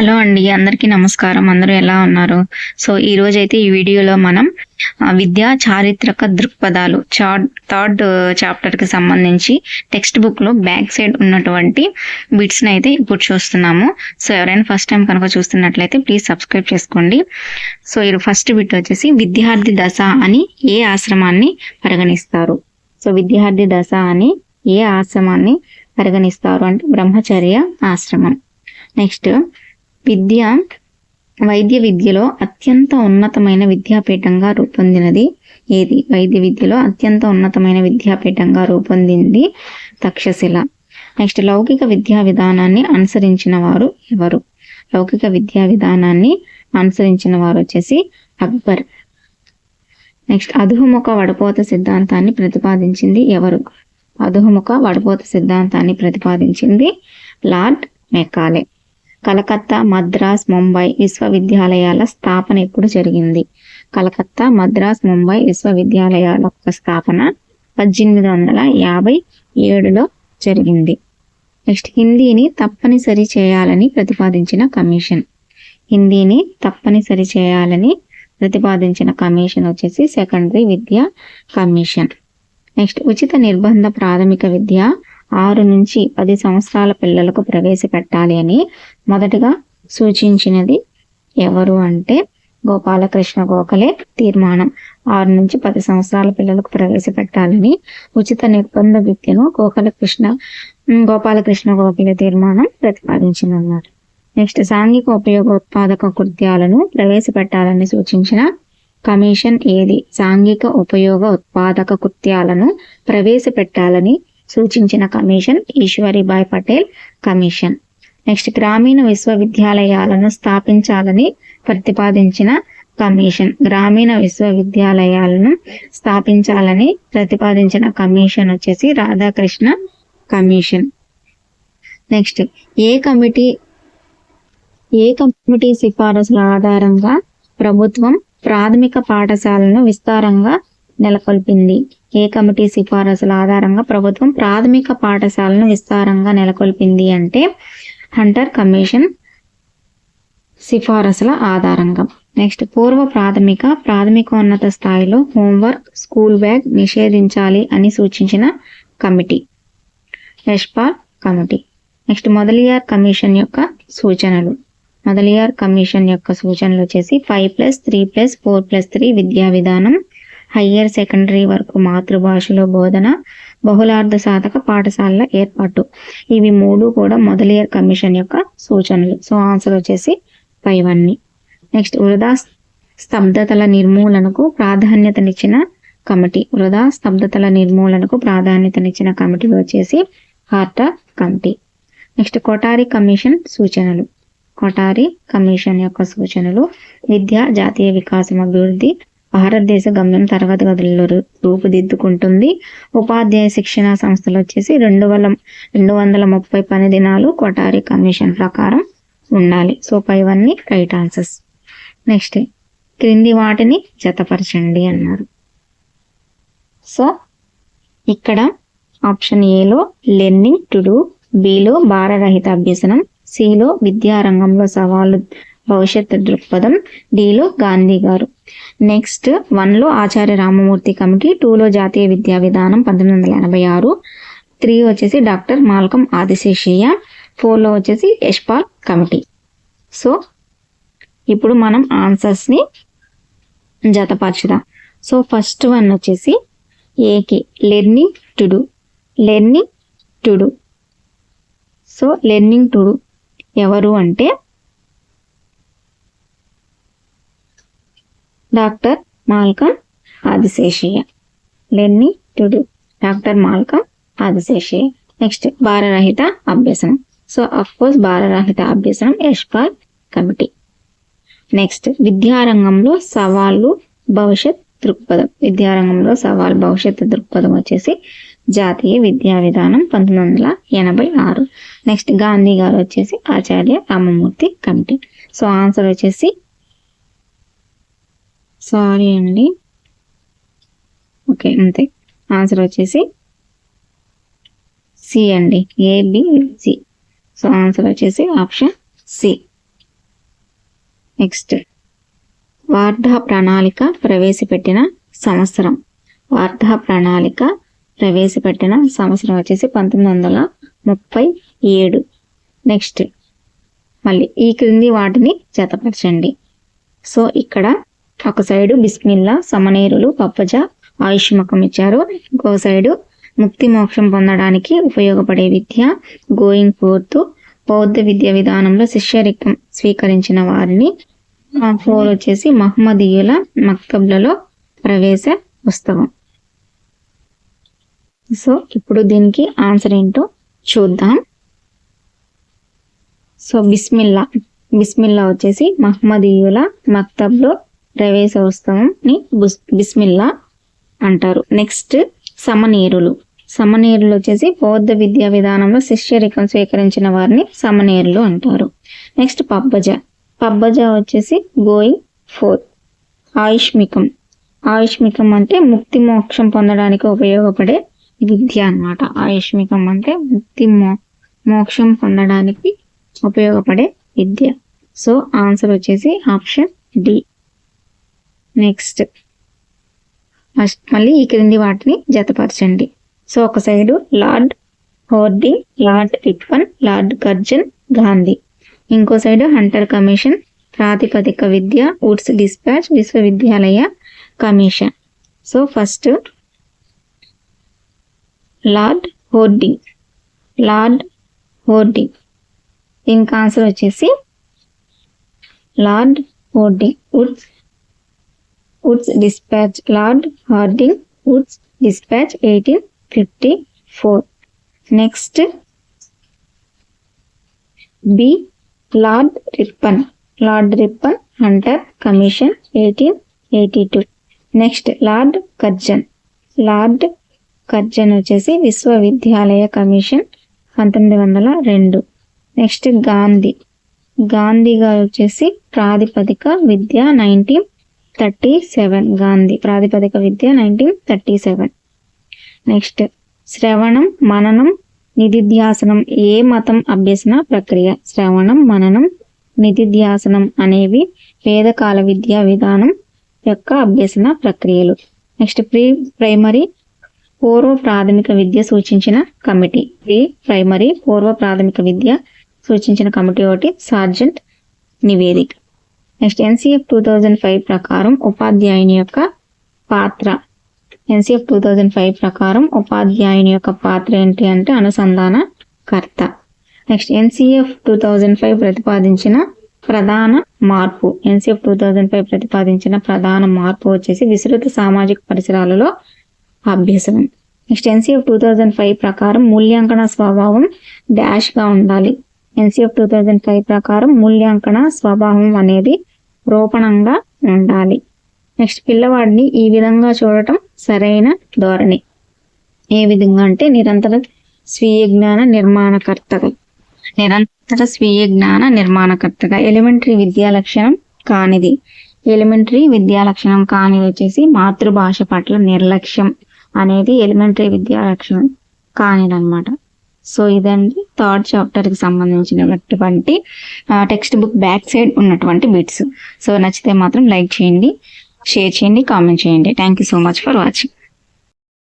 Hello అండి అందరికీ నమస్కారం. అందరూ ఎలా ఉన్నారు? సో ఈ రోజు అయితే ఈ వీడియోలో మనం విద్యా చారిత్రక దృక్పథాలు చార్ట్ థర్డ్ చాప్టర్కి సంబంధించి టెక్స్ట్ బుక్లో బ్యాక్ సైడ్ ఉన్నటువంటి బిట్స్ని అయితే ఇప్పుడు చూస్తున్నాము. సో ఎవరైనా ఫస్ట్ టైం కనుక చూస్తున్నట్లయితే ప్లీజ్ సబ్స్క్రైబ్ చేసుకోండి. సో ఈ ఫస్ట్ బిట్ వచ్చేసి విద్యార్థి దశ అని ఏ ఆశ్రమాన్ని పరిగణిస్తారు? సో విద్యార్థి దశ అని ఏ ఆశ్రమాన్ని పరిగణిస్తారు? అంటే బ్రహ్మచర్య ఆశ్రమం. నెక్స్ట్ విద్య వైద్య విద్యలో అత్యంత ఉన్నతమైన విద్యాపీఠంగా రూపొందినది. ఏది? వైద్య విద్యలో అత్యంత ఉన్నతమైన విద్యాపీఠంగా రూపొందింది తక్షశిల. నెక్స్ట్ లౌకిక విద్యా విధానాన్ని అనుసరించిన వారు ఎవరు? లౌకిక విద్యా విధానాన్ని అనుసరించిన వారు వచ్చేసి అక్బర్. నెక్స్ట్ అధుముఖ వడపోత సిద్ధాంతాన్ని ప్రతిపాదించింది ఎవరు? అధుముఖ వడపోత సిద్ధాంతాన్ని ప్రతిపాదించింది లార్డ్ మెకాలే. కలకత్తా మద్రాస్ ముంబై విశ్వవిద్యాలయాల స్థాపన ఎప్పుడు జరిగింది? కలకత్తా మద్రాస్ ముంబై విశ్వవిద్యాలయాల యొక్క స్థాపన పద్దెనిమిది వందల యాభై ఏడులో జరిగింది. నెక్స్ట్ హిందీని తప్పనిసరి చేయాలని ప్రతిపాదించిన కమిషన్. హిందీని తప్పనిసరి చేయాలని ప్రతిపాదించిన కమిషన్ వచ్చేసి సెకండరీ విద్యా కమిషన్. నెక్స్ట్ ఉచిత నిర్బంధ ప్రాథమిక విద్య ఆరు నుంచి పది సంవత్సరాల పిల్లలకు ప్రవేశపెట్టాలి అని మొదటగా సూచించినది ఎవరు అంటే గోపాలకృష్ణ గోఖలే తీర్మానం. ఆరు నుంచి పది సంవత్సరాల పిల్లలకు ప్రవేశపెట్టాలని ఉచిత నిర్బంధ విద్యను గోపాలకృష్ణ గోపాలకృష్ణ గోఖలే తీర్మానం ప్రతిపాదించిందన్నారు. నెక్స్ట్ సాంఘిక ఉపయోగ ఉత్పాదక కృత్యాలను ప్రవేశపెట్టాలని సూచించిన కమిషన్ ఏది? సాంఘిక ఉపయోగ ఉత్పాదక కృత్యాలను ప్రవేశపెట్టాలని సూచించిన commission Eshwaribai Patel commission. Next గ్రామీణ విశ్వవిద్యాలయాలను స్థాపించాలని ప్రతిపాదించిన కమిషన్. గ్రామీణ విశ్వవిద్యాలయాలను స్థాపించాలని ప్రతిపాదించిన కమిషన్ వచ్చేసి రాధాకృష్ణ కమిషన్. నెక్స్ట్ ఏ కమిటీ ఏ కమిటీ సిఫారసుల ఆధారంగా ప్రభుత్వం ప్రాథమిక పాఠశాలను విస్తారంగా నెలకొల్పింది. ఏ కమిటీ సిఫారసుల ఆధారంగా ప్రభుత్వం ప్రాథమిక పాఠశాలను విస్తారంగా నెలకొల్పింది అంటే హంటర్ కమిషన్ సిఫారసుల ఆధారంగా. నెక్స్ట్ పూర్వ ప్రాథమిక ప్రాథమికోన్నత స్థాయిలో హోంవర్క్ స్కూల్ బ్యాగ్ నిషేధించాలి అని సూచించిన committee. Yashpal committee. Next Mudaliar commission యొక్క సూచనలు. మొదలియార్ కమిషన్ యొక్క సూచనలు వచ్చేసి five plus three plus four plus three విద్యా విధానం హయ్యర్ సెకండరీ వరకు మాతృభాషలో బోధన బహుళార్థ సాధక పాఠశాలల ఏర్పాటు. ఇవి మూడు కూడా మొదలియర్ కమిషన్ యొక్క సూచనలు. సో ఆన్సర్ వచ్చేసి ఫైవ్ అన్ని నెక్స్ట్ వృధా స్తబ్దతల నిర్మూలనకు ప్రాధాన్యతనిచ్చిన కమిటీ. వృధా స్తబ్దతల నిర్మూలనకు ప్రాధాన్యతనిచ్చిన కమిటీ వచ్చేసి Hartog committee. Next Kothari commission సూచనలు. కొటారి కమిషన్ యొక్క సూచనలు విద్య జాతీయ వికాసం అభివృద్ధి భారతదేశ గమ్యం తరగతి గదులలో రూపుదిద్దుకుంటుంది. ఉపాధ్యాయ శిక్షణ సంస్థలు వచ్చేసి రెండు వందల రెండు వందల ముప్పై పని దినాలు కొటారి కమిషన్ ప్రకారం ఉండాలి. సో పైవన్నీ రైట్ ఆన్సర్స్. నెక్స్ట్ క్రింది వాటిని జతపరచండి అన్నారు. సో ఇక్కడ ఆప్షన్ ఏలో లెర్నింగ్ టు డూ బిలో భారరహిత అభ్యసనం సిలో విద్యారంగంలో సవాలు భవిష్యత్తు దృక్పథం డిలో గాంధీ గారు. నెక్స్ట్ వన్లో ఆచార్య రామమూర్తి కమిటీ టూలో జాతీయ విద్యా విధానం పంతొమ్మిది వందల ఎనభై ఆరు త్రీ వచ్చేసి డాక్టర్ మాల్కం ఆదిశేషయ్య ఫోర్లో వచ్చేసి యష్పాల్ కమిటీ. సో ఇప్పుడు మనం ఆన్సర్స్ని జతపరచుదాం. సో ఫస్ట్ వన్ వచ్చేసి ఏకి learning to do learning to do so learning to do ఎవరు అంటే doctor Malcolm Adiseshiah Lenny to-do doctor Malcolm Adiseshiah next భారరహిత అభ్యసనం సో అఫ్ కోర్స్ భారరహిత అభ్యసనం యశ్పాల్ కమిటీ నెక్స్ట్ విద్యారంగంలో సవాళ్ళు భవిష్యత్ దృక్పథం విద్యారంగంలో సవాల్ భవిష్యత్తు దృక్పథం వచ్చేసి జాతీయ విద్యా విధానం పంతొమ్మిది వందల ఎనభై ఆరు. నెక్స్ట్ గాంధీ గారు వచ్చేసి Acharya Ramamurthy committee. So answer వచ్చేసి సారీ అండి. ఓకే అంతే. ఆన్సర్ వచ్చేసి సి అండి. ఏబిసి సో ఆన్సర్ వచ్చేసి ఆప్షన్ సి. నెక్స్ట్ వార్ధా ప్రణాళిక ప్రవేశపెట్టిన సంవత్సరం. వార్ధా ప్రణాళిక ప్రవేశపెట్టిన సంవత్సరం వచ్చేసి పంతొమ్మిది వందల ముప్పై ఏడు. నెక్స్ట్ మళ్ళీ ఈ క్రింది వాటిని జతపరచండి. సో ఇక్కడ ఒక సైడు బిస్మిల్లా సమనేరులు పప్పజ ఆయుష్మకం ఇచ్చారు. ఇంకో సైడు ముక్తి మోక్షం పొందడానికి ఉపయోగపడే విద్య గోయింగ్ ఫోర్త్ బౌద్ధ విద్య విధానంలో శిష్యరికం స్వీకరించిన వారిని ఫోర్ వచ్చేసి మహమ్మదీయుల మక్తబ్లలో ప్రవేశ ఉత్సవం. సో ఇప్పుడు దీనికి ఆన్సర్ ఏంటో చూద్దాం. సో బిస్మిల్లా. బిస్మిల్లా వచ్చేసి మహమ్మదీయుల మక్తబ్లో ప్రవేశ ఉత్సవంని బిస్మిల్లా అంటారు. నెక్స్ట్ సమనీరులు. సమనీరులు వచ్చేసి బౌద్ధ విద్యా విధానంలో శిష్యరికం స్వీకరించిన వారిని సమనీరులు అంటారు. నెక్స్ట్ పబ్బజ. పబ్బజ వచ్చేసి గోయింగ్ ఫోర్త్. ఆయుష్మికం. ఆయుష్మికం అంటే ముక్తి మోక్షం పొందడానికి ఉపయోగపడే విద్య అన్నమాట. ఆయుష్మికం అంటే ముక్తి మో మోక్షం పొందడానికి ఉపయోగపడే విద్య. సో ఆన్సర్ వచ్చేసి ఆప్షన్ డి. నెక్స్ట్ ఫస్ట్ మళ్ళీ ఈ క్రింది వాటిని జతపరచండి. సో ఒక side Lord Hardinge Lord Ripon Lord Curzon Gandhi. ఇంకో సైడు హంటర్ కమిషన్ ప్రాతిపదిక విద్య వుడ్స్ డిస్పాచ్ విశ్వవిద్యాలయ commission. So first Lord Hardinge Lord Hardinge దీనికి ఆన్సర్ వచ్చేసి Lord Hardinge Woods Woods dispatch Lord Hardinge Woods dispatch eighteen fifty four next B Lord Ripon Lord Ripon Hunter commission eighteen eighty two next Lord Curzon Lord Curzon వచ్చేసి విశ్వవిద్యాలయ commission పంతొమ్మిది వందల రెండు. Next Gandhi Gandhi గారు వచ్చేసి ప్రాతిపదిక విద్య నైన్టీన్ థర్టీ సెవెన్ గాంధీ. ప్రాతిపదిక విద్య నైన్టీన్ థర్టీ సెవెన్. నెక్స్ట్ శ్రవణం మననం నిధిధ్యాసనం ఏ మతం అభ్యసన ప్రక్రియ? శ్రవణం మననం నిధిధ్యాసనం అనేవి వేదకాల విద్యా విధానం యొక్క అభ్యసన ప్రక్రియలు. నెక్స్ట్ ప్రీ ప్రైమరీ పూర్వ ప్రాథమిక విద్య సూచించిన కమిటీ. ప్రీ ప్రైమరీ పూర్వ ప్రాథమిక విద్య సూచించిన కమిటీ ఒకటి సార్జెంట్ నివేదిక. Next NCF two thousand five ప్రకారం ఉపాధ్యాయుని యొక్క పాత్ర. ఎన్సిఎఫ్ టూ థౌజండ్ ఫైవ్ ప్రకారం ఉపాధ్యాయుని యొక్క పాత్ర ఏంటి అంటే అనుసంధాన కర్త next NCF two thousand five ప్రతిపాదించిన ప్రధాన మార్పు. ఎన్సిఎఫ్ టూ థౌజండ్ ఫైవ్ ప్రతిపాదించిన ప్రధాన మార్పు వచ్చేసి విస్తృత సామాజిక పరిసరాలలో అభ్యసనం. Next NCF two thousand five ప్రకారం మూల్యాంకన స్వభావం డాష్గా ఉండాలి. ఎన్సిఎఫ్ టూ థౌజండ్ ఫైవ్ ప్రకారం మూల్యాంకన స్వభావం అనేది రూపణంగా ఉండాలి. నెక్స్ట్ పిల్లవాడిని ఈ విధంగా చూడటం సరైన ధోరణి. ఏ విధంగా అంటే నిరంతర స్వీయ జ్ఞాన నిర్మాణకర్తగా. నిరంతర స్వీయ జ్ఞాన నిర్మాణకర్తగా. ఎలిమెంటరీ విద్యా లక్షణం కానిది. ఎలిమెంటరీ విద్యా లక్షణం కానిది వచ్చేసి మాతృభాష పట్ల నిర్లక్ష్యం అనేది ఎలిమెంటరీ విద్యా లక్షణం కానిదనమాట సో ఇదండి థర్డ్ చాప్టర్కి సంబంధించినటువంటి టెక్స్ట్ బుక్ బ్యాక్ సైడ్ ఉన్నటువంటి బిట్స్ సో నచ్చితే మాత్రం లైక్ చేయండి షేర్ చేయండి కామెంట్ చేయండి. Thank you so much for watching